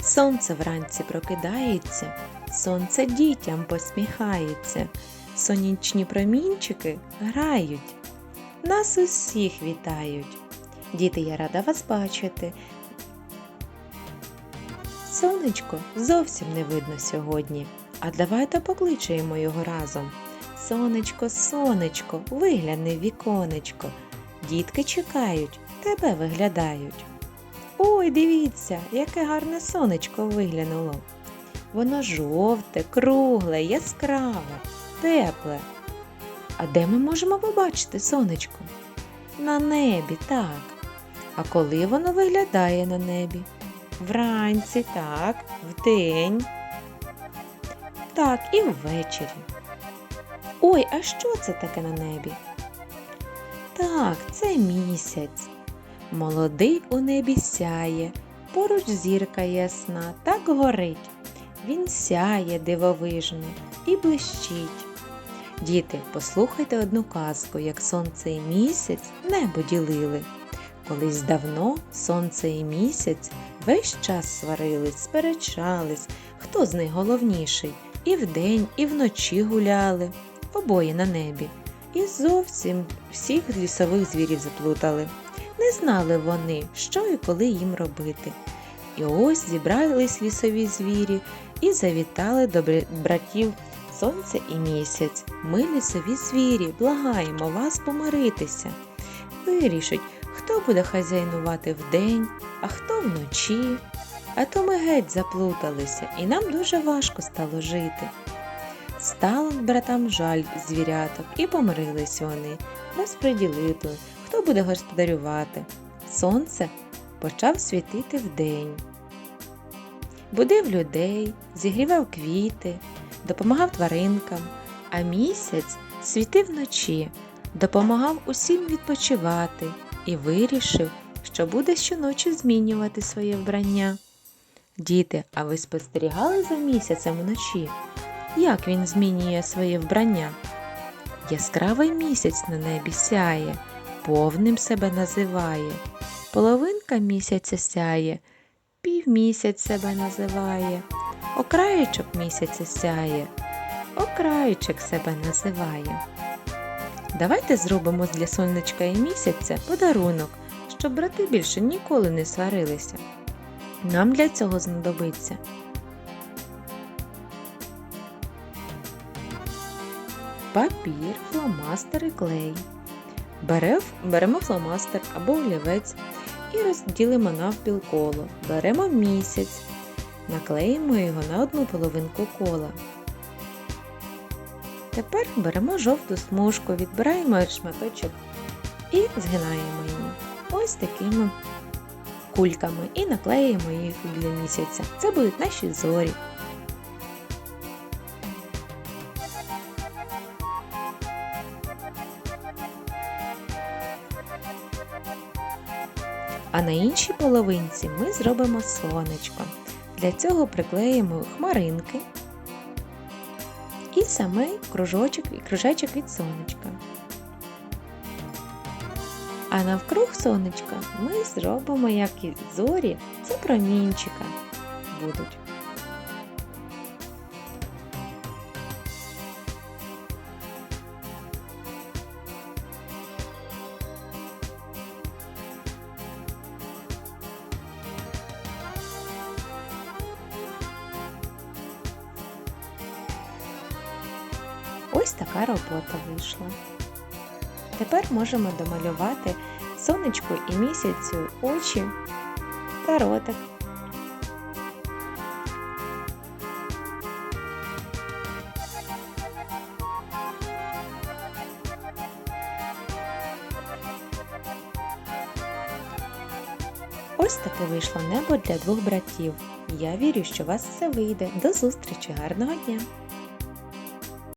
Сонце вранці прокидається, сонце дітям посміхається, сонячні промінчики грають, нас усіх вітають. Діти, я рада вас бачити. Сонечко зовсім не видно сьогодні, а давайте покличемо його разом. Сонечко, сонечко, вигляни в віконечко. Дітки чекають, тебе виглядають. Ой, дивіться, яке гарне сонечко виглянуло. Воно жовте, кругле, яскраве, тепле. А де ми можемо побачити сонечко? На небі, так. А коли воно виглядає на небі? Вранці, так, вдень. Так, і ввечері. Ой, а що це таке на небі? Так, це місяць. Молодий у небі сяє, поруч зірка ясна, так горить. Він сяє дивовижно і блищить. Діти, послухайте одну казку, як сонце і місяць небо ділили. Колись давно сонце і місяць весь час сварились, сперечались, хто з них головніший, і вдень, і вночі гуляли, обоє на небі. І зовсім всіх лісових звірів заплутали. Не знали вони, що і коли їм робити. І ось зібрались лісові звірі і завітали до братів Сонце і місяць. Ми лісові звірі, благаємо вас помиритися. Вирішить, хто буде хазяйнувати вдень, а хто вночі. А то ми геть заплуталися, і нам дуже важко стало жити. Стало братам жаль звіряток, і помирились вони, розподілили, хто буде господарювати. Сонце почав світити вдень. Будив людей, зігрівав квіти, допомагав тваринкам, а місяць світив вночі, допомагав усім відпочивати і вирішив, що буде щоночі змінювати своє вбрання. Діти, а ви спостерігали за місяцем вночі? Як він змінює своє вбрання? Яскравий місяць на небі сяє, повним себе називає. Половинка місяця сяє, півмісяць себе називає, окраєчок місяця сяє, окраєчок себе називає. Давайте зробимо для сонечка і місяця подарунок, щоб брати більше ніколи не сварилися. Нам для цього знадобиться папір, фломастер і клей. Беремо фломастер або олівець і розділимо навпіл коло. Беремо місяць, наклеїмо його на одну половинку кола. Тепер беремо жовту смужку, відбираємо шматочок і згинаємо її ось такими кульками і наклеїмо їх для місяця. Це будуть наші зорі. А на іншій половинці ми зробимо сонечко. Для цього приклеїмо хмаринки і саме кружочок, і кружечок від сонечка. А навкруг сонечка ми зробимо, як і зорі, це промінчика будуть. Ось така робота вийшла. Тепер можемо домалювати сонечку і місяцю очі та ротик. Ось таке вийшло небо для двох братів. Я вірю, що у вас все вийде. До зустрічі, гарного дня!